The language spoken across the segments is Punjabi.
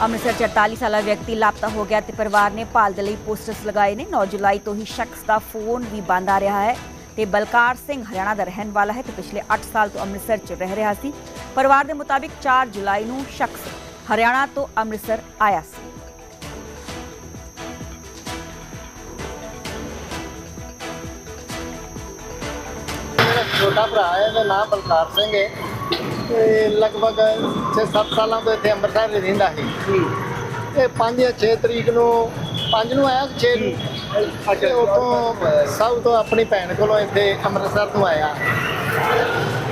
ਅੰਮ੍ਰਿਤਸਰ 'ਚ 48 ਸਾਲਾ ਵਿਅਕਤੀ ਲਾਪਤਾ ਹੋ ਗਿਆ ਤੇ ਪਰਿਵਾਰ ਨੇ ਭਾਲ ਦੇ ਲਈ ਪੋਸਟਰਸ ਲਗਾਏ ਨੇ। 9 ਜੁਲਾਈ ਤੋਂ ਹੀ ਸ਼ਖਸ ਦਾ ਫੋਨ ਵੀ ਬੰਦ ਆ ਰਿਹਾ ਹੈ ਤੇ ਬਲਕਾਰ ਸਿੰਘ ਹਰਿਆਣਾ ਦਾ ਰਹਿਣ ਵਾਲਾ ਹੈ ਤੇ ਪਿਛਲੇ 8 ਸਾਲ ਤੋਂ ਅੰਮ੍ਰਿਤਸਰ 'ਚ ਰਹਿ ਰਿਹਾ ਸੀ। ਪਰਿਵਾਰ ਦੇ ਮੁਤਾਬਿਕ 4 ਜੁਲਾਈ ਨੂੰ ਸ਼ਖਸ ਹਰਿਆਣਾ ਤੋਂ ਅੰਮ੍ਰਿਤਸਰ ਆਇਆ ਸੀ। ਮੇਰਾ ਛੋਟਾ ਭਰਾ ਹੈ, ਇਹਦਾ ਨਾਮ ਬਲਕਾਰ ਸਿੰਘ ਹੈ। ਤੇ ਲਗਭਗ 6-7 ਸਾਲਾਂ ਤੋਂ ਇੱਥੇ ਅੰਮ੍ਰਿਤਸਰ ਰਹਿੰਦਾ ਸੀ। ਇਹ 5 ਜਾਂ 6 ਤਰੀਕ ਨੂੰ 5 ਨੂੰ ਆਇਆ 6 ਨੂੰ? ਅਤੇ ਉੱਥੋਂ ਸਭ ਤੋਂ ਆਪਣੀ ਭੈਣ ਕੋਲੋਂ ਇੱਥੇ ਅੰਮ੍ਰਿਤਸਰ ਤੋਂ ਆਇਆ।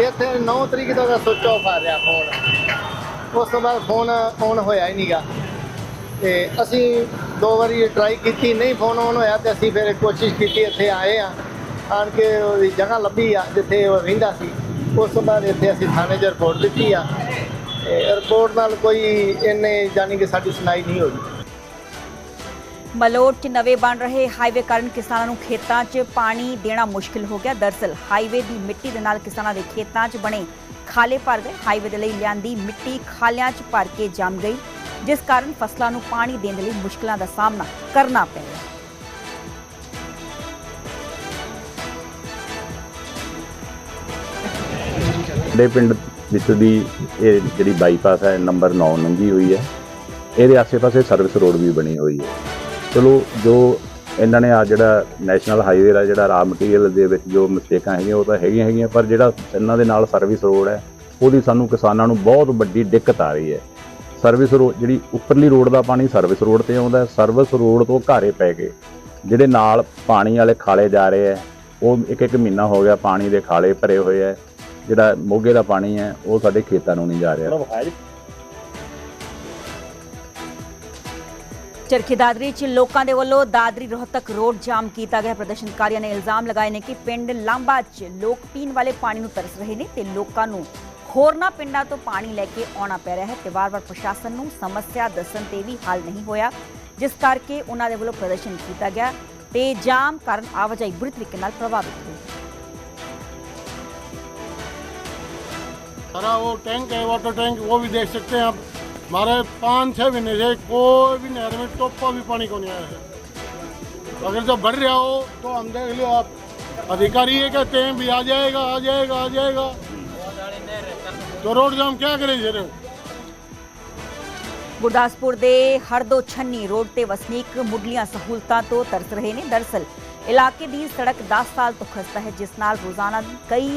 ਇੱਥੇ 9 ਤਰੀਕ ਤੋਂ ਦਾ ਸੁੱਚ ਆਫ ਆ ਰਿਹਾ ਫੋਨ ਉਸ ਤੋਂ ਬਾਅਦ ਫੋਨ ਔਨ ਹੋਇਆ ਹੀ ਨਹੀਂਗਾ ਤੇ ਅਸੀਂ ਦੋ ਵਾਰੀ ਟਰਾਈ ਕੀਤੀ ਨਹੀਂ ਫੋਨ ਔਨ ਹੋਇਆ ਤੇ ਅਸੀਂ ਫਿਰ ਕੋਸ਼ਿਸ਼ ਕੀਤੀ ਇੱਥੇ ਆਏ ਆ। ਆਣ ਕੇ ਉਹਦੀ ਜਗ੍ਹਾ ਲੱਭੀ ਆ ਜਿੱਥੇ ਉਹ ਰਹਿੰਦਾ ਸੀ। ਉਸ ਤੋਂ ਬਾਅਦ ਇੱਥੇ ਅਸੀਂ ਥਾਣੇ 'ਚ ਰਿਪੋਰਟ ਦਿੱਤੀ ਆ। ਰਿਪੋਰਟ ਨਾਲ ਕੋਈ ਇੰਨੇ ਜਾਨੀ ਕਿ ਸਾਡੀ ਸੁਣਾਈ ਨਹੀਂ ਹੋਈ। ਮਲੋਟ 'ਚ ਨਵੇਂ ਬਣ ਰਹੇ ਹਾਈਵੇ ਕਾਰਨ ਕਿਸਾਨਾਂ ਨੂੰ ਖੇਤਾਂ 'ਚ ਪਾਣੀ ਦੇਣਾ ਮੁਸ਼ਕਿਲ ਹੋ ਗਿਆ। ਦਰਸਲ ਹਾਈਵੇ ਦੀ ਮਿੱਟੀ ਦੇ ਨਾਲ ਕਿਸਾਨਾਂ ਦੇ ਖੇਤਾਂ 'ਚ ਬਣੇ ਖਾਲੇ ਭਰ ਗਏ। ਹਾਈਵੇ ਦੇ ਲਈ ਲਿਆਂਦੀ ਮਿੱਟੀ ਖਾਲਿਆਂ 'ਚ ਭਰ ਕੇ ਜੰਮ ਗਈ, ਜਿਸ ਕਾਰਨ ਫਸਲਾਂ ਨੂੰ ਪਾਣੀ ਦੇਣ ਦੇ ਲਈ ਮੁਸ਼ਕਲਾਂ ਦਾ ਸਾਹਮਣਾ ਕਰਨਾ ਪੈ ਰਿਹਾ। ਸਾਡੇ ਪਿੰਡ ਵਿੱਚ ਦੀ ਇਹ ਜਿਹੜੀ ਬਾਈਪਾਸ ਹੈ ਨੰਬਰ 9 ਲੰਘੀ ਹੋਈ ਹੈ। ਇਹਦੇ ਆਸੇ-ਪਾਸੇ ਸਰਵਿਸ ਰੋਡ ਵੀ ਬਣੀ ਹੋਈ ਹੈ। ਚਲੋ, ਜੋ ਇਹਨਾਂ ਨੇ ਆ ਜਿਹੜਾ ਨੈਸ਼ਨਲ ਹਾਈਵੇ ਦਾ ਜਿਹੜਾ ਰਾ ਮਟੀਰੀਅਲ ਦੇ ਵਿੱਚ ਜੋ ਮਿਸਟੇਕਾਂ ਹੈਗੀਆਂ, ਉਹ ਤਾਂ ਹੈਗੀਆਂ ਹੈਗੀਆਂ, ਪਰ ਜਿਹੜਾ ਇਹਨਾਂ ਦੇ ਨਾਲ ਸਰਵਿਸ ਰੋਡ ਹੈ, ਉਹਦੀ ਸਾਨੂੰ ਕਿਸਾਨਾਂ ਨੂੰ ਬਹੁਤ ਵੱਡੀ ਦਿੱਕਤ ਆ ਰਹੀ ਹੈ। ਸਰਵਿਸ ਰੋਡ ਜਿਹੜੀ ਉੱਪਰਲੀ ਰੋਡ ਦਾ ਪਾਣੀ ਸਰਵਿਸ ਰੋਡ ਤੇ ਆਉਂਦਾ ਸਰਵਿਸ ਰੋਡ ਤੋਂ ਘਾਰੇ ਪੈ ਗਏ ਜਿਹੜੇ ਨਾਲ ਪਾਣੀ ਵਾਲੇ ਖਾਲੇ ਜਾ ਰਹੇ ਹੈ, ਉਹ ਇੱਕ ਇੱਕ ਮਹੀਨਾ ਹੋ ਗਿਆ ਪਾਣੀ ਦੇ ਖਾਲੇ ਭਰੇ ਹੋਏ ਹੈ। ਜਿਹੜਾ ਮੋਗੇ ਦਾ ਪਾਣੀ ਹੈ ਉਹ ਸਾਡੇ ਖੇਤਾਂ ਨੂੰ ਨਹੀਂ ਜਾ ਰਿਹਾ। ਚਰਖੀ ਦਾਦਰੀ 'ਚ ਲੋਕਾਂ ਦੇ ਵੱਲੋਂ ਦਾਦਰੀ ਰੋਹਤਕ ਰੋਡ ਜਾਮ ਕੀਤਾ ਗਿਆ। ਪ੍ਰਦਰਸ਼ਨਕਾਰੀਆਂ ਨੇ ਇਲਜ਼ਾਮ ਲਗਾਏ ਨੇ ਕਿ ਪਿੰਡ ਲਾਂਬਾ 'ਚ ਲੋਕ ਪੀਣ ਵਾਲੇ ਪਾਣੀ ਨੂੰ ਤਰਸ ਰਹੇ ਨੇ ਤੇ ਲੋਕਾਂ ਨੂੰ ਹੋਰਨਾਂ ਪਿੰਡਾਂ ਤੋਂ ਪਾਣੀ ਲੈ ਕੇ ਆਉਣਾ ਪੈ ਰਿਹਾ ਹੈ ਤੇ ਵਾਰ-ਵਾਰ ਪ੍ਰਸ਼ਾਸਨ ਨੂੰ ਸਮੱਸਿਆ ਦੱਸਣ ਤੇ ਵੀ ਹੱਲ ਨਹੀਂ ਹੋਇਆ ਜਿਸ ਕਰਕੇ ਉਹਨਾਂ ਦੇ ਵੱਲੋਂ ਪ੍ਰਦਰਸ਼ਨ ਕੀਤਾ ਗਿਆ ਤੇ ਜਾਮ ਕਾਰਨ ਆਵਾਜਾਈ ਬੁਰੀ ਤਰੀਕੇ ਨਾਲ ਪ੍ਰਭਾਵਿਤ ਹੋਈ हमारा वो टैंक है वाटर टैंक वो भी देख सकते हैं आप हमारे पाँच छः महीने से कोई भी नहर में टोपा भी पानी को नहीं आया है अगर जब भर रहा हो तो हम देख लो आप अधिकारी ये कहते हैं भी आ जाएगा आ जाएगा आ जाएगा तो रोड जाम क्या करे सर ਗੁਰਦਾਸਪੁਰ ਦੇ ਹਰਦੋ ਛੰਨੀ ਰੋਡ ਤੇ ਵਸਨੀਕ ਮੁੱਢਲੀਆਂ ਸਹੂਲਤਾਂ ਤੋਂ ਤਰਸ ਰਹੇ ਨੇ ਦਰਸਲ ਇਲਾਕੇ ਦੀ ਸੜਕ 10 ਸਾਲ ਤੋਂ ਖਸਤਾ ਹੈ ਜਿਸ ਨਾਲ ਰੋਜ਼ਾਨਾ ਕਈ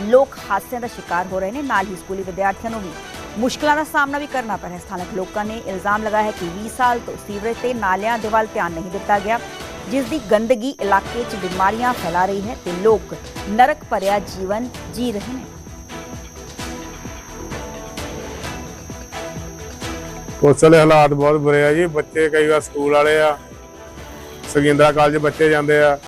ਲੋਕ ਹਾਦਸਿਆਂ ਦਾ ਸ਼ਿਕਾਰ ਹੋ ਰਹੇ ਨੇ। ਨਾਲ ਹੀ ਸਕੂਲੀ ਵਿਦਿਆਰਥੀਆਂ ਨੂੰ ਵੀ ਮੁਸ਼ਕਲਾਂ ਦਾ ਸਾਹਮਣਾ ਵੀ ਕਰਨਾ ਪੈ ਰਿਹਾ। ਸਥਾਨਕ ਲੋਕਾਂ ਨੇ ਇਲਜ਼ਾਮ ਲਗਾਇਆ ਹੈ ਕਿ 20 ਸਾਲ ਤੋਂ ਸੀਵਰੇਜ ਤੇ ਨਾਲਿਆਂ ਦੇ ਵੱਲ ਧਿਆਨ ਨਹੀਂ ਦਿੱਤਾ ਗਿਆ। ਜਿਸ ਦੀ ਗੰਦਗੀ ਇਲਾਕੇ 'ਚ ਬਿਮਾਰੀਆਂ ਫੈਲਾ ਰਹੀ ਹੈ ਤੇ ਲੋਕ ਨਰਕ ਭਰਿਆ ਜੀਵਨ ਜੀ ਰਹੇ ਨੇ। ਕੋਸਲ ਹਾਲਾਤ ਬਹੁਤ ਬੁਰੇ ਆ ਜੀ। ਬੱਚੇ ਕਈ ਵਾਰ ਸਕੂਲ ਵਾਲੇ ਆ। ਸਗਿੰਦਰਾ ਕਾਲਜ ਬੱਚੇ ਜਾਂਦੇ ਆ।